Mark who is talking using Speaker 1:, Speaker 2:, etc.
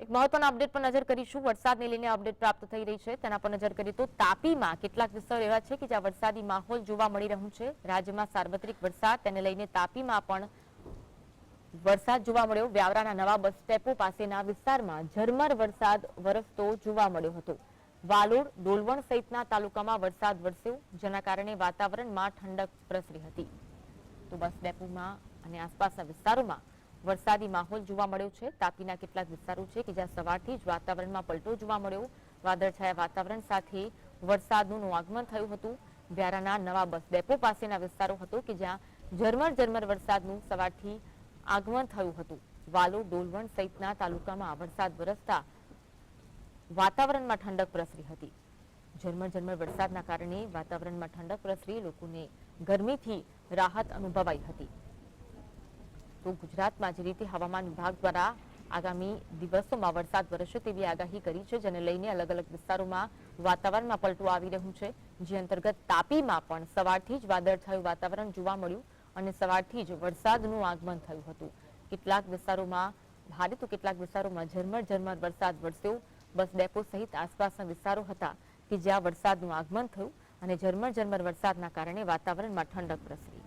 Speaker 1: એક મહત્વના અપડેટ પર નજર કરીશું. વરસાદને લઈને અપડેટ પ્રાપ્ત થઈ રહી છે. તેના પર નજર કરીએ તો તાપીમાં કેટલાક વિસ્તારો એવા છે કે જ્યાં વરસાદી માહોલ જોવા મળી રહ્યું છે. રાજ્યમાં સાર્વત્રિક વરસાદ, તેને લઈને તાપીમાં પણ વરસાદ જોવા મળ્યો. વ્યાવરાના નવા બસ સ્ટેપો પાસેના વિસ્તારમાં ઝરમર વરસાદ વરસતો જોવા મળ્યો હતો. વાલોડ, ડોલવણ સહિતના તાલુકામાં વરસાદ વરસ્યો, જેના કારણે વાતાવરણમાં ઠંડક પ્રસરી હતી. તો બસ ડેપોમાં અને આસપાસના વિસ્તારોમાં વરસાદી માહોલ જોવા મળ્યો છે. તાપીના કેટલાક વિસ્તારો છે કે જ્યાં સવારથી જ વાતાવરણમાં પલટો જોવા મળ્યો. વાદળછાયા વાતાવરણ સાથે વરસાદનું આગમન થયું હતું. વ્યારાના નવા બસ ડેપો પાસેના વિસ્તારો હતો કે જ્યાં ઝરમર ઝરમર વરસાદનું સવારથી આગમન થયું હતું. વાલો, ડોલવણ સહિતના તાલુકામાં વરસાદ વરસતા વાતાવરણમાં ઠંડક પ્રસરી હતી. ઝરમર ઝરમર વરસાદના કારણે વાતાવરણમાં ઠંડક પ્રસરી લોકોને ગરમીથી રાહત અનુભવાઈ હતી. તો ગુજરાતમાં જે રીતે હવામાન વિભાગ દ્વારા આગામી દિવસોમાં વરસાદ વરસશે તેવી આગાહી કરી છે, જેને લઈને અલગ અલગ વિસ્તારોમાં વાતાવરણમાં પલટો આવી રહ્યું છે. જે અંતર્ગત તાપીમાં પણ સવારથી જ વાદળછાયું વાતાવરણ જોવા મળ્યું અને સવારથી જ વરસાદનું આગમન થયું હતું. કેટલાક વિસ્તારોમાં ભારે તો કેટલાક વિસ્તારોમાં ઝરમર ઝરમર વરસાદ વરસ્યો. બસ ડેપો સહિત આસપાસના વિસ્તારો હતા કે જ્યાં વરસાદનું આગમન થયું અને ઝરમર ઝરમર વરસાદના કારણે વાતાવરણમાં ઠંડક પ્રસરી.